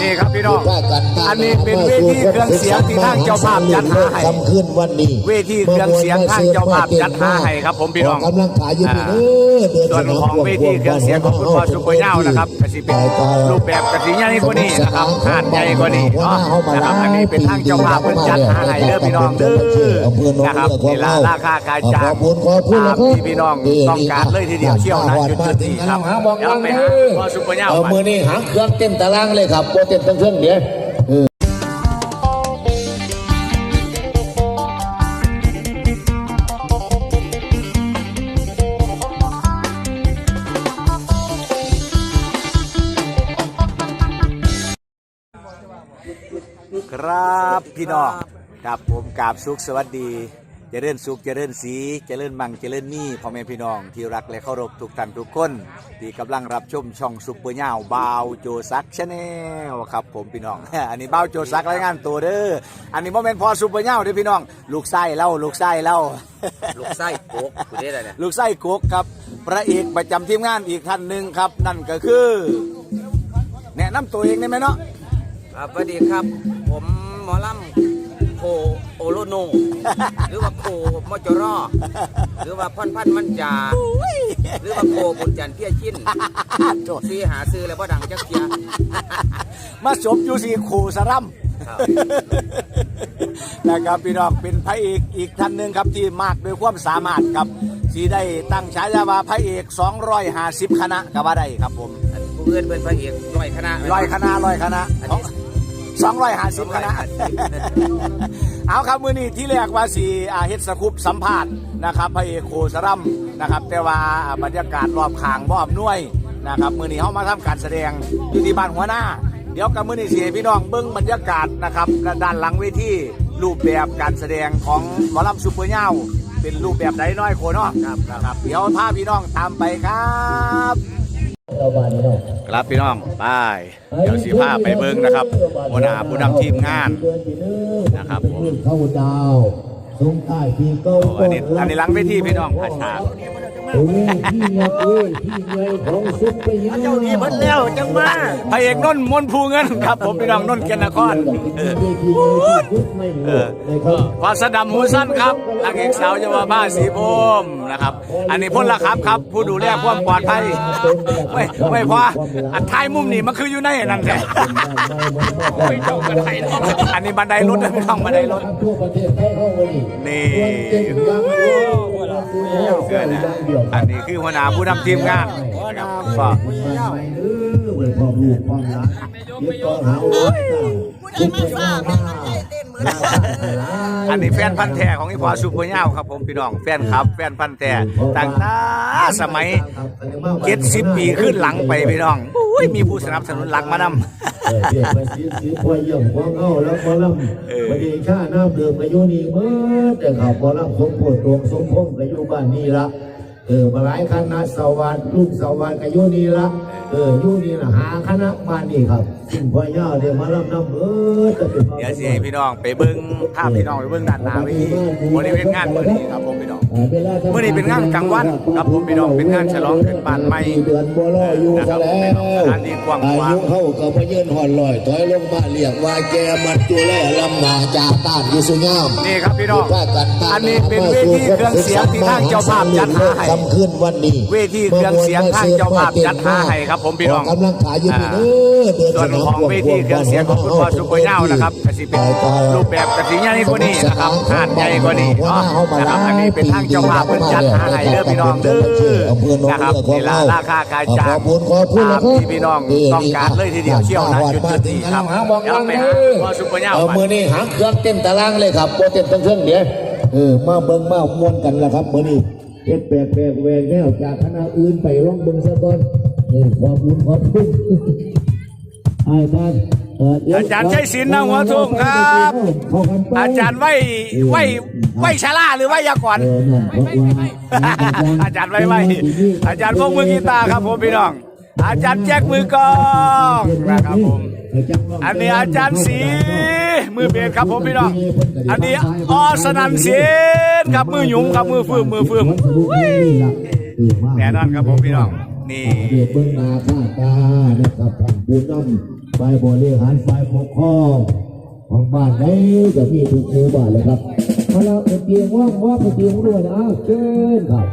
นี่ครับพี่น้อง อันนี้เป็นเวทีเครื่องเสียงที่ทางเจ้าภาพจัดหาให้คำขึ้นวันนี้ เวทีเครื่องเสียงทางเจ้าภาพจัดหาให้ครับ ผมพี่น้องกำลังขายอยู่พี่เด้อเดือนส่วนของเวทีเครื่องเสียงของคุณพ่อซุปเปอร์เน่านะครับกสิเป็นรูปแบบกสิใหญ่กว่านี้นะครับหาดใหญ่กว่านี้เนาะนะครับ อันนี้เป็นทางเจ้าภาพเพิ่นจัดหาให้เด้อพี่น้องเด้อนะครับนี่ละราคาการจ้างขอบคุณขอบคุณตามนะครับที่พี่น้องต้องการเลยทีเดียวเชี่ยวนะจุดจุดนี้ครับเดี๋ยวไปหาพ่อซุปเปอร์เน่าเอาไปมือนี่หางเครื่องเต็มตารางเลยครับโปรเต็มทั้งเครื่องเดียวเอครับพี่น้องครับผมกราบสุขสวัสดี เจริญสุขเจริญสีเจริญมังเจริญมีพ่อแม่พี่น้องที่รักและเคารพทุกท่านทุกคน ที่กำลังรับชมช่องซุปเปอร์เน่าบาวโจซักชาแนลครับผมพี่น้อง อันนี้บาวโจซักรายงานตัวเด้ออันนี้โมเมนต์พอซุปเปอร์เน่าเด้อพี่น้อง ลูกไส้เล่าลูกไส้เล่าลูกไส้โกกคุณได้อะไรเนี่ยลูกไส้กุ๊กครับ พระเอกประจำทีมงานอีกท่านหนึ่งครับ นั่นก็คือ แนะนำตัวเองได้ไหมเนาะครับสวัสดีครับ ผมหมอลำ โคโอโลโน หรือว่าโคมอจรอหรือว่าพันพันมันจาหรือว่าโคบุญจันทร์เพี้ยชินโจซีหาซื้อแล้วบ่ดังจักเทียมาสมอยู่สี่ขู่สรัมครับนะครับพี่น้องเป็นพระเอกอีกท่านหนึ่งครับที่มากด้วยความสามารถครับที่ได้ตั้งฉายาว่าพระเอก 250 คณะก็ว่าได้ครับผมอันผู้อื่นเป็นพระเอกร้อยคณะร้อยคณะร้อยคณะอันนี้ สองร้อยห้าสิบคณะเอาครับมือนี้ที่เรียกว่าสีอาเฮ็ดสคุปสัมภาษณ์นะครับพระเอกโคสรัมนะครับ แต่ว่าบรรยากาศรอบข้างบ่อมน่วยนะครับมือนี้เขามาทำการแสดงอยู่ที่บ้านหัวหน้า เดี๋ยวกับมือนี้เสียพี่น้องเบิ้งบรรยากาศนะครับด้านหลังเวทีรูปแบบการแสดงของหมอลำซุปเปอร์เน่าเป็นรูปแบบไหนน้อยโคเนาะครับนะครับเดี๋ยวพาพี่น้องตามไปครับ ครับพี่น้องไปเดี๋ยวสีผ้าไปเบิ้งนะครับหัวหน้าผู้นำทีมงานนะครับผมเข้าดาวสงท้ายปีเก่าโอ้อันนี้อันนี้หลังเวทีพี่น้องอาชา โอ้ยพี่เงาเอ้ยพี่เงยของซุปเปอร์ฮีโร่เจ้านี่เพิ่นแล้วจังมาพระเอกนนท์มนต์ภูเงินครับ ผมพี่น้องนนท์เกยรตินครเออเออพอสะดำหูสั้นครับนางเอกสาวเยาวบ้าสีพรมนะครับ อันนี้พ้นละครับครับ ผู้ดูแลความปลอดภัยไม่ไม่พออันท้ายมุมนี่มันคืออยู่ในนั่นแหละอันนี้บันไดรถนะพี่น้องบันไดรถทั่วประเทศไทยเข้ามานี่นี่เก่งดังเดียวเกิดนะอันนี้คือหัวหน้าผู้นำทีมงานนะครับฝากไม่ดื้อเหมือนความลูกความรักเดี๋ยวก็หาโอ้ยซุปเปอร์ฮีโร่อันนี้แฟนพันธ์แท้ของอีพอซูเปอร์เน่าครับผมพี่น้องแฟนครับ แฟนพันธ์แท้ตั้งแต่สมัยเจ็ดสิบปีขึ้นหลังไปพี่น้องอุ้ยมีผู้สนับสนุนหลักมานำเด็กมาสีสีพวยเยี่ยมของเขาแล้วพอลำประเดี๋ยวชาน้ำเดือดมาอยู่นี่เมื่อแต่ข่าวพอลำสมโพธิดวงสมพงษ์ก็อยู่บ้านนี่ละ เออมาหลายคณะสวัสดิ์ลูกสวัสดิ์ก็อยู่นี่ละเอออยู่นี่ละหาคณะบ้านนี่ครับซึ่งพ่อย่าเดี๋ยวมาลำน้ำเออจะเป็นเดี๋ยวสิให้พี่น้องไปเบิ้งภาพพี่น้องไปเบิ้งด้านหน้าเวทีบริเวณงานมื้อนี้ครับผมพี่น้องมื้อนี้เป็นงานกลางวันครับผมพี่น้องเป็นงานฉลองขึ้นบ้านใหม่เดือนบัวลอยอยู่นะครับซะผมแล้พี่น้องวสถานที่กว้างอาขวางยุเข้ากับพระเยืนหอนลอยถอยลงมาเรียกว่าแกมันจุแลลำหนาจากต้านยิสุงามนี่ครับพี่น้องอันนี้เป็นเวทีเครื่องเสียงที่ทางเจ้าภาพจัดหาให้คำขึ้นวันนี้เวทีเครื่องเสียงทางเจ้าภาพจัดหาให้ครับ ผมพี่น้องกำลังขายอยู่พี่เด้อเดิส่วนของเวทีเครื่องเสียงของคุณพ่อซุปเปอร์เน่านะครับกสิเป็นรูปแบบกสิใหญ่กว่านี้นะครับหาดใหญ่กว่านี้เนาะนะครับอันนี้เป็นทางเจ้าภาพเพิ่นจัดหาให้เด้อพี่น้องเด้อนะครับนี่ละราคาการจ้างขอบคุณขอบคุณตานะมครับที่พี่น้องต้องการเลยทีเดียวเชี่ยวนะจุดจุดนี้ครับเดี๋ยวไปหาพ่อซุปเปอร์เน่าเอาไปมือนี่หางเครื่องเต็มตารางเลยครับโปรเต็มทั้งเครื่องเดียวเออมาเบิ่งมาม่วนกันละครับมือนี่ เฮ็ดแปลกแปลกแหวกแนวจากคณะอื่นไปร้องเบิ่งซะก่อนเออขอบคุณขอบคุณไอ้ท่านเเดี๋วอาจารย์ชัยศิลป์นะหัวทุ่งครับเข้ากันไปอาจารย์ไว้ไว้ไว้ชาลาหรือไว้ยากรเออนั่นเพราะว่าอาจารย์ไว้ไว้อาจารย์พวกมือกีตาร์ครับผมพี่น้อง อาจารย์แจ็คมือกลองนะครับผม อันนี้อาจารย์สี มือเบสครับผมพี่น้องอันนี้อสนันเสียนครับมือหยุมครับมือฟืมมือฟืมแน่นอนครับผมพี่น้องนี่เด็กเบิ้งนาข้าตานะครับท่านผู้นำฝ่ายบริหารฝ่ายปกครองของบ้านไหนก็มีทุกหมู่บ้านเลยครับมาแล้วเป็นเตียงว่างว่าเป็นเตียงด้วยนะเชิญครับ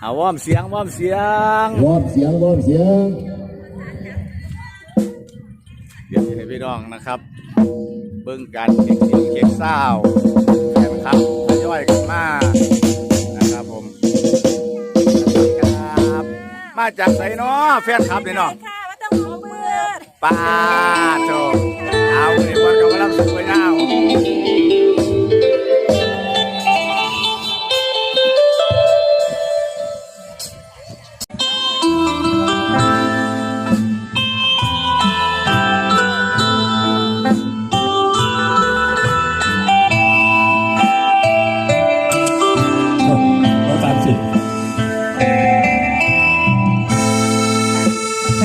เอาว่อมเสียงว่อมเสียงวอมเสียงวอมเสียง พี่น้องนะครับ เบิ่งการเช็คเสียงเช็คซาวด์แฟนครับทยอยกันมานะครับผมครับมาจากไสเนาะแฟนคลับนี่เนาะค่ะว่าต้องหัวมือป้าโถเอาเลยวันกับมารับสุขยาว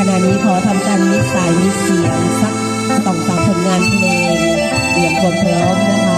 ณะนี้ขอทำการมิกซ์สายมิกเสียงสักสองสามผลงานเพลงเตรียมความพร้อ